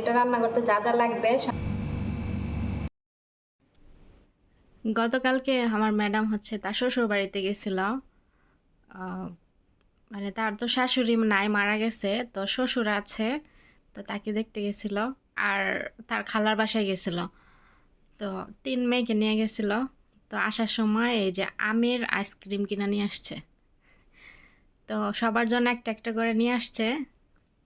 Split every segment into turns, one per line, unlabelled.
এটা রান্না করতে যা যা লাগবে
গতকালকে আমার ম্যাডাম হচ্ছে তার শ্বশুর বাড়িতে গেছিল মানে তার তো শাশুড়ি নাই, মারা গেছে, তো শ্বশুর আছে, তো তাকে দেখতে গেছিল আর তার খালার বাসায় গেছিল। তো তিন মেয়েকে নিয়ে গেছিল। তো আসার সময় এই যে আমের আইসক্রিম কিনা নিয়ে আসছে। তো সবার জন্য একটা একটা করে নিয়ে আসছে।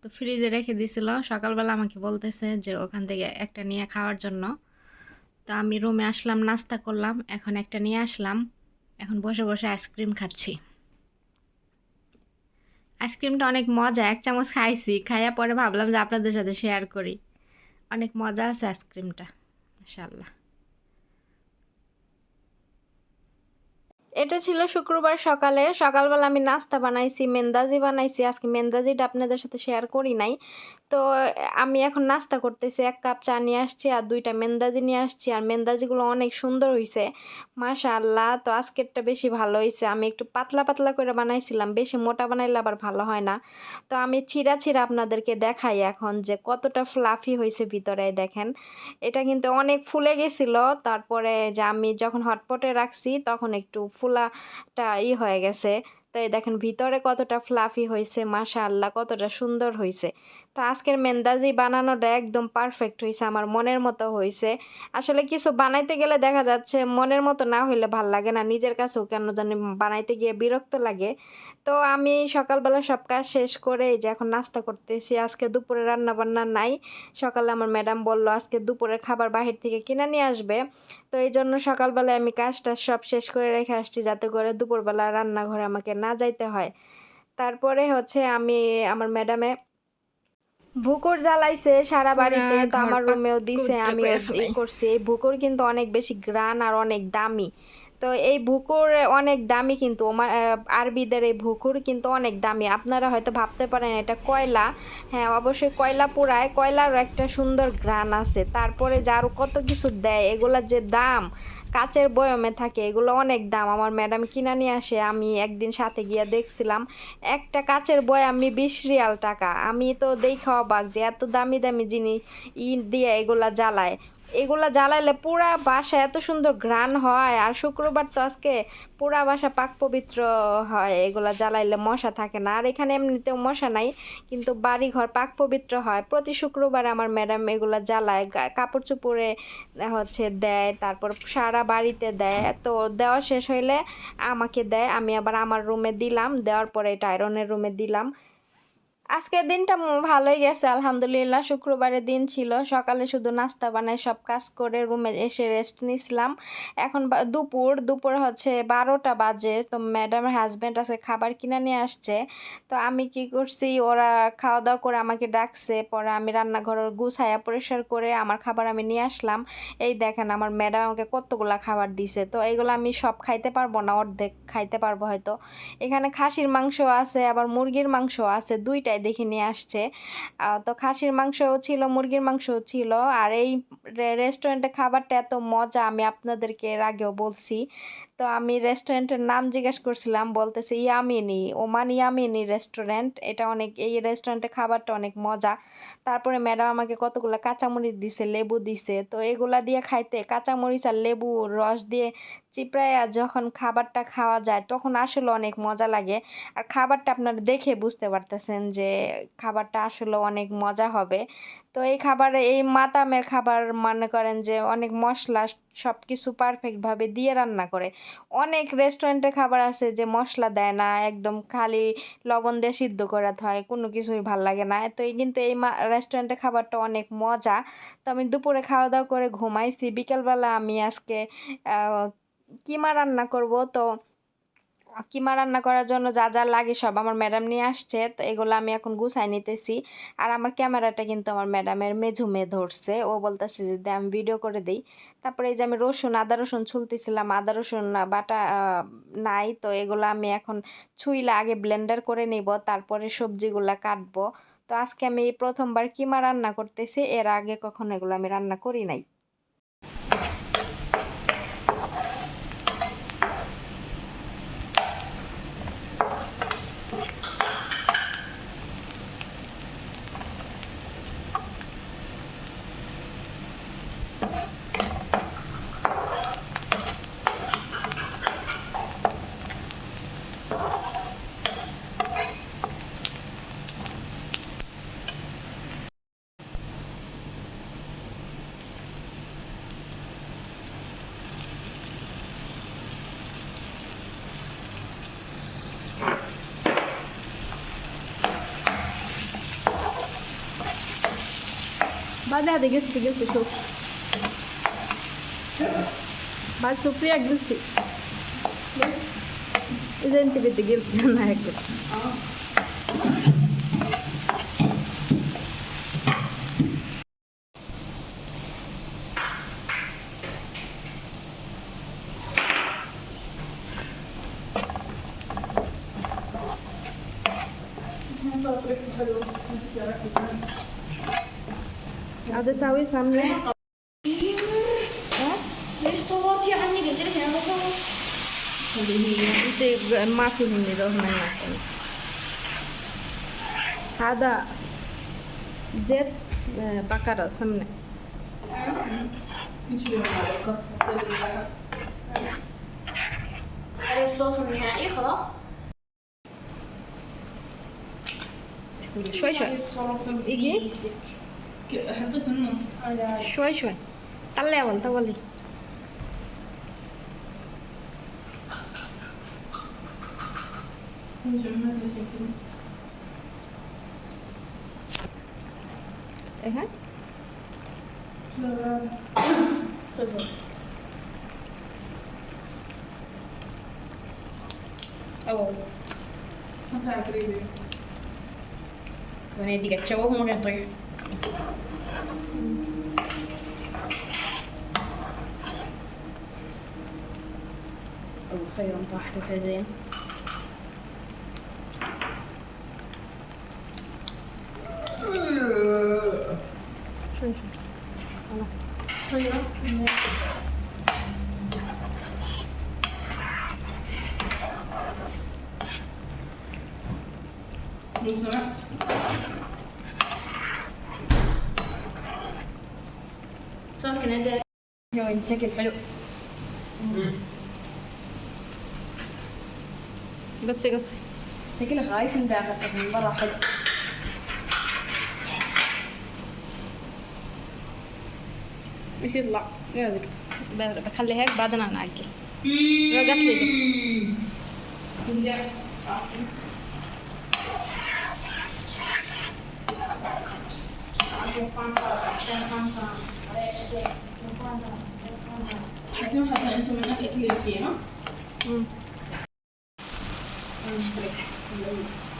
তো ফ্রিজে রেখে দিছিল সকালবেলা আমাকে বলতেছে যে ওখান থেকে একটা নিয়ে খাওয়ার জন্য। তো আমি রুমে আসলাম, নাস্তা করলাম, এখন একটা নিয়ে আসলাম। এখন বসে বসে আইসক্রিম খাচ্ছি। আইসক্রিমটা অনেক মজা, এক চামচ খাইছি। খাইয়া পরে ভাবলাম যে আপনাদের সাথে শেয়ার করি। অনেক মজা আছে আইসক্রিমটা মাশাআল্লাহ।
এটা ছিল শুক্রবার সকালে। সকালবেলা আমি নাস্তা বানাইছি, মেন্দাজি বানাইছি। আজকে মেন্দাজিটা আপনাদের সাথে শেয়ার করি নাই। তো আমি এখন নাস্তা করতেছি, এক কাপ চা নিয়ে আসছি আর দুইটা মেন্দাজি নিয়ে আসছি। আর মেন্দাজিগুলো অনেক সুন্দর হয়েছে মাশাআল্লাহ। তো আজকেরটা বেশি ভালো হয়েছে আমি একটু পাতলা পাতলা করে বানাইছিলাম, বেশি মোটা বানাইলে আবার ভালো হয় না। তো আমি ছিঁড়া ছিঁড়া আপনাদেরকে দেখাই এখন যে কতটা ফ্লাফি হয়েছে ভিতরে, দেখেন। এটা কিন্তু অনেক ফুলে গেছিল, তারপরে যে আমি যখন হটপটে রাখছি, তখন একটু ফুলাটা ই হয়ে গেছে। তাই দেখেন ভিতরে কতটা ফ্লাফি হয়েছে মাশাআল্লাহ কতটা সুন্দর হয়েছে। তো আজকের মেন্দাজি বানানোটা একদম পারফেক্ট হয়েছে আমার মনের মতো হয়েছে আসলে কিছু বানাইতে গেলে দেখা যাচ্ছে মনের মতো না হইলে ভালো লাগে না, নিজের কাছেও কেন জানি বানাইতে গিয়ে বিরক্ত লাগে। তো আমি সকালবেলা সব কাজ শেষ করে যে এখন নাস্তা করতেছি, আজকে দুপুরে রান্না বান্না নাই। সকালে আমার ম্যাডাম বলল, আজকে দুপুরে খাবার বাহির থেকে কিনে নিয়ে আসবে। তো এই জন্য সকালবেলায় আমি কাজটা সব শেষ করে রেখে আসছি, যাতে করে দুপুরবেলা রান্নাঘরে আমাকে না যাইতে হয়। তারপরে হচ্ছে আমি আমার ম্যাডামে ভুকুর জ্বালাইছে সারা বাড়িতে তো আমার রুমেও দিছে আমি। করছি। এই ভুকুর কিন্তু অনেক বেশি গ্রান আর অনেক দামি। তো এই ভুকুর অনেক দামি কিন্তু আরবিদের এই ভুকুর কিন্তু অনেক দামি। আপনারা হয়তো ভাবতে পারেন এটা কয়লা? হ্যাঁ অবশ্যই কয়লা পোড়ায়। কয়লারও একটা সুন্দর গ্রান আছে। তারপরে যে আরও কত কিছু দেয় এগুলার যে দাম কাচের বয়মে থাকে, এগুলো অনেক দাম। আমার ম্যাডাম কিনা নিয়ে আসে, আমি একদিন সাথে গিয়ে দেখছিলাম, একটা কাচের বয় আমি বিশ রিয়াল টাকা। আমি তো দেখে অবাক যে এত দামি দামি জিনিস ই দিয়ে এগুলা জ্বালায়। এগুলা জ্বালাইলে পুরা বাসা এত সুন্দর ঘ্রাণ হয়। আর শুক্রবার তো আজকে পুরা বাসা পাক পবিত্র হয়, এগুলা জ্বালাইলে মশা থাকে না। আর এখানে এমনিতেও মশা নাই, কিন্তু বাড়ি ঘর পাক পবিত্র হয়। প্রতি শুক্রবার আমার ম্যাডাম এগুলা জ্বালায় কাপড় চুপড়ে হচ্ছে দেয়, তারপর সারা বাড়িতে দেয়। তো দেওয়া শেষ হইলে আমাকে দেয়, আমি আবার আমার রুমে দিলাম। দেওয়ার পরে এটা আয়রনের রুমে দিলাম। আজকের দিনটা ভালোই গেছে, আলহামদুলিল্লাহ। শুক্রবারের দিন ছিল, সকালে শুধু নাস্তা বানাই সব কাজ করে রুমে এসে রেস্ট নিছিলাম। এখন দুপুর দুপুর হচ্ছে বারোটা বাজে, তো ম্যাডামের হাজব্যান্ড আছে, খাবার কিনে নিয়ে আসছে। তো আমি কি করছি, ওরা খাওয়া দাওয়া করে আমাকে ডাকছে, পরে আমি রান্নাঘর গুছাইয়া পরিষ্কার করে আমার খাবার আমি নিয়ে আসলাম। এই দেখেন আমার ম্যাডাম আমাকে কতগুলা খাবার দিছে, তো এইগুলো আমি সব খাইতে পারব না, অর্ধেক খাইতে পারব হয়তো। এখানে খাসির মাংস আছে, আবার মুরগির মাংস আছে দুইটাই দেখে নিয়ে আসছে। তো খাসির মাংসও ছিল, মুরগির মাংসও ছিল। আর এই রেস্টুরেন্টে খাবারটা এত মজা আমি আপনাদেরকে এর আগেও বলছি। তো আমি রেস্টুরেন্টের নাম জিজ্ঞেস করছিলাম, বলতেছে ইয়ামিনি, ওমান ইয়ামিনি রেস্টুরেন্ট এটা অনেক, এই রেস্টুরেন্টে খাবারটা অনেক মজা। তারপরে ম্যাডাম আমাকে কতগুলো কাঁচামরিচ দিছে, লেবু দিছে, তো এগুলা দিয়ে খাইতে কাঁচামরিচ আর লেবু রস দিয়ে চিপড়াইয়া যখন খাবারটা খাওয়া যায়, তখন আসলে অনেক মজা লাগে। আর খাবারটা আপনারা দেখে বুঝতে পারতেছেন যে খাবারটা আসলে অনেক মজা হবে। তো এই খাবারে, এই মাতামের খাবার মনে করেন যে অনেক মশলা সব কিছু পারফেক্টভাবে দিয়ে রান্না করে। অনেক রেস্টুরেন্টে খাবার আছে যে মশলা দেয় না, একদম খালি লবণ দিয়ে সিদ্ধ করা হয় কোনো কিছুই ভালো লাগে না। তো এই কিন্তু এই রেস্টুরেন্টে খাবারটা অনেক মজা। তো আমি দুপুরে খাওয়া দাওয়া করে ঘুমাইছি। বিকেলবেলা আমি আজকে কিমা রান্না করব? তো কিমা রান্না করার জন্য যা যা লাগে সব আমার ম্যাডাম নিয়ে আসছে, তো এগুলো আমি এখন গুছাই নিতেছি। আর আমার ক্যামেরাটা কিন্তু আমার ম্যাডামের মেঝু মেয়ে ধরছে, ও বলতেছে যে আমি ভিডিও করে দিই। তারপরে এই যে আমি রসুন, আদা রসুন ছুলতেছিলাম, আদা রসুন বাটা নাই, তো এগুলো আমি এখন ছুইলে আগে ব্লেন্ডার করে নিব, তারপরে সবজিগুলা কাটবো। তো আজকে আমি প্রথমবার কিমা রান্না করতেছি, এর আগে কখনো এগুলো আমি রান্না করি নাই। বাজারে গেছি গেছি তো বাজ সুপ্রিয়া গেছি ইজেন টিভিতে গেছি না একবার هذا ساوي سمنة
ليش صوتي عني قلت لك أنا بصوت
انت ما في لو منك هذا زيت آه، بقرة سمنة.
هذا الصوص النهائي خلاص
بسم الله شوي شوي إيه؟
بيسك
حطيه في النص
شوي شوي طلعي ولا طولي ايه
اوه
حطها قريبة
وانا يدي قاعد تشوه وما قاعد يطيح تقريبا طاحت
واحدة زين
شوف شوي
لو سمحت
شوف نادر شكل حلو
قصي قصي
شكلك عايز ندافتك مرة حلو.
مش يطلع. لازق بخلي هيك بعدين أنا اعقل رقص لي
حكيم حتى أنتم من اكل
القيمه Gracias.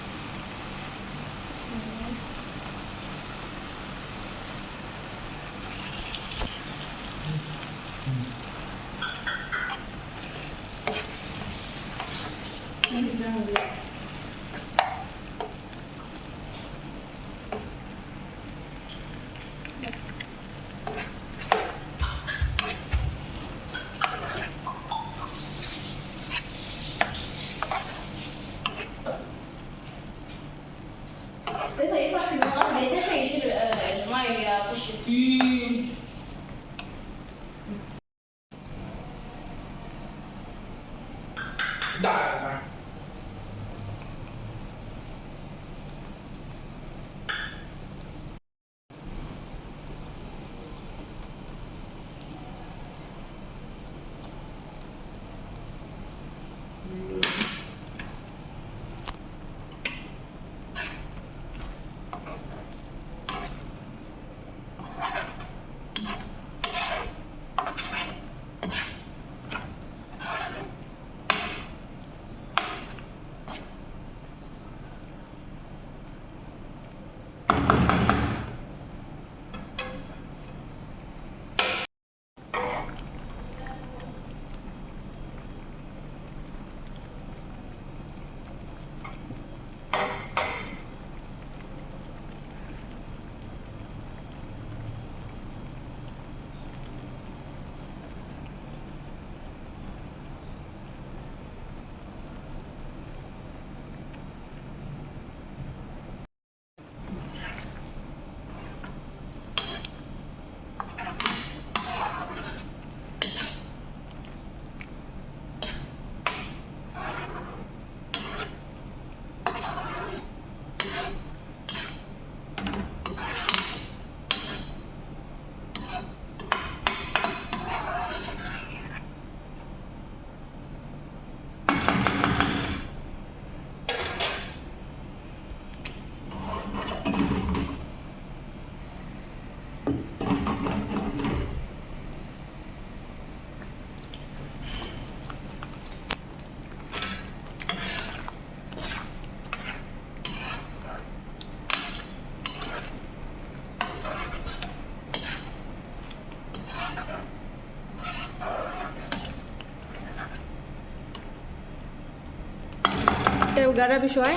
એવું ગરાવીશું હોય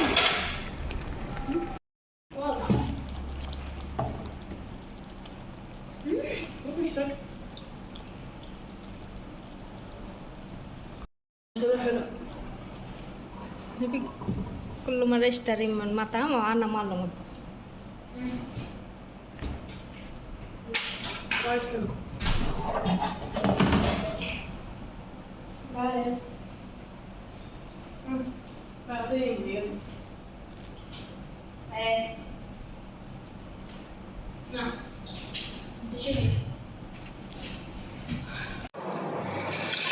kullum restarin man mata mo ana malong Bye. That's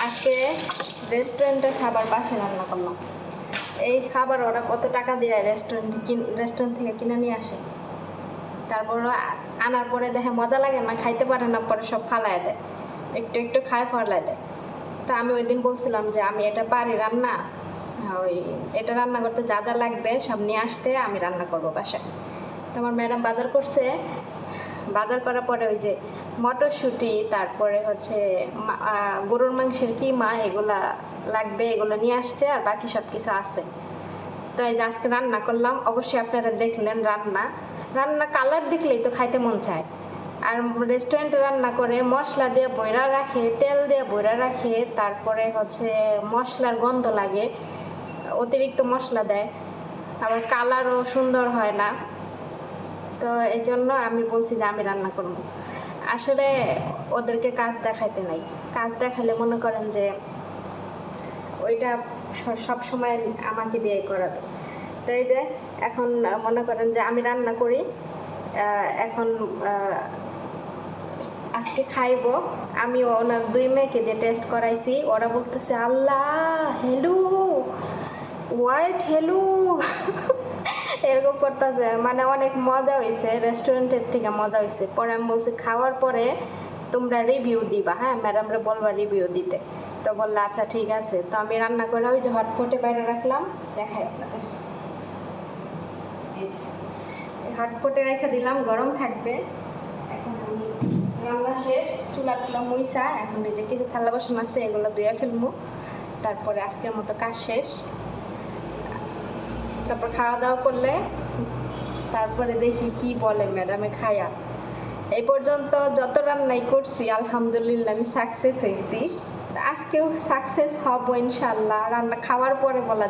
আজকে রেস্টুরেন্টের খাবার বাসায় রান্না করলাম। এই খাবার ওরা কত টাকা দেয় রেস্টুরেন্ট রেস্টুরেন্ট থেকে কিনে নিয়ে আসে? তারপর আনার পরে দেখে মজা লাগে না, খাইতে পারে না, পরে সব ফালায় দেয়। একটু একটু খায়, ফালায় দেয়। তা আমি ওই দিন বলছিলাম যে আমি এটা পারি রান্না। ওই এটা রান্না করতে যা যা লাগবে সব নিয়ে আসতে আমি রান্না করব বাসায়। তো আমার ম্যাডাম বাজার করছে। বাজার করার পরে ওই যে মটরশুঁটি, তারপরে হচ্ছে গরুর মাংসের কি মা, এগুলা লাগবে, এগুলো নিয়ে আসছে আর বাকি সব কিছু আছে। তো এই যে আজকে রান্না করলাম, অবশ্যই আপনারা দেখলেন রান্না। রান্না কালার দেখলেই তো খাইতে মন চায়। আর রেস্টুরেন্টে রান্না করে মশলা দিয়ে বইরা রাখে, তেল দিয়ে বইরা রাখে, তারপরে হচ্ছে মশলার গন্ধ লাগে। অতিরিক্ত মশলা দেয়। আবার কালারও সুন্দর হয় না। তো এই জন্য আমি বলছি যে আমি রান্না করব। আসলে ওদেরকে কাজ দেখাইতে নাই। কাজ দেখালে মনে করেন যে ওইটা সব সময় আমাকে দিয়ে করাবে। তো এই যে এখন মনে করেন যে আমি রান্না করি এখন আজকে খাইবো। আমি ওনার দুই মেয়েকে দিয়ে টেস্ট করাইছি। ওরা বলতেছে, আল্লাহ হেলু হোয়াইট হেলু এরকম করতেছে। মানে অনেক মজা হয়েছে রেস্টুরেন্টের থেকে মজা হয়েছে পরে আমি বলছি, খাওয়ার পরে তোমরা রিভিউ দিবা। হ্যাঁ ম্যাডামরা বলবা রিভিউ দিতে। তো বলল আচ্ছা ঠিক আছে। তো আমি রান্না করে ওই যে হটপটে বাইরে রাখলাম, দেখাই আপনাদের। হটপটে রেখে দিলাম, গরম থাকবে। এখন আমি রান্না শেষ চুলা টুলা মুইসা। এখন যে কিছু থালা বাসন আছে, এগুলো ধুয়ে ফেলব। তারপরে আজকের মতো কাজ শেষ। তারপর খাওয়া দাওয়া করলে তারপরে দেখি কি বলে ম্যাডামে খায়া। এই পর্যন্ত যত রান্নাই করছি, আলহামদুলিল্লাহ আমি সাকসেস হয়েছি আজকেও সাকসেস হব ইনশাল্লাহ রান্না খাওয়ার পরে বলা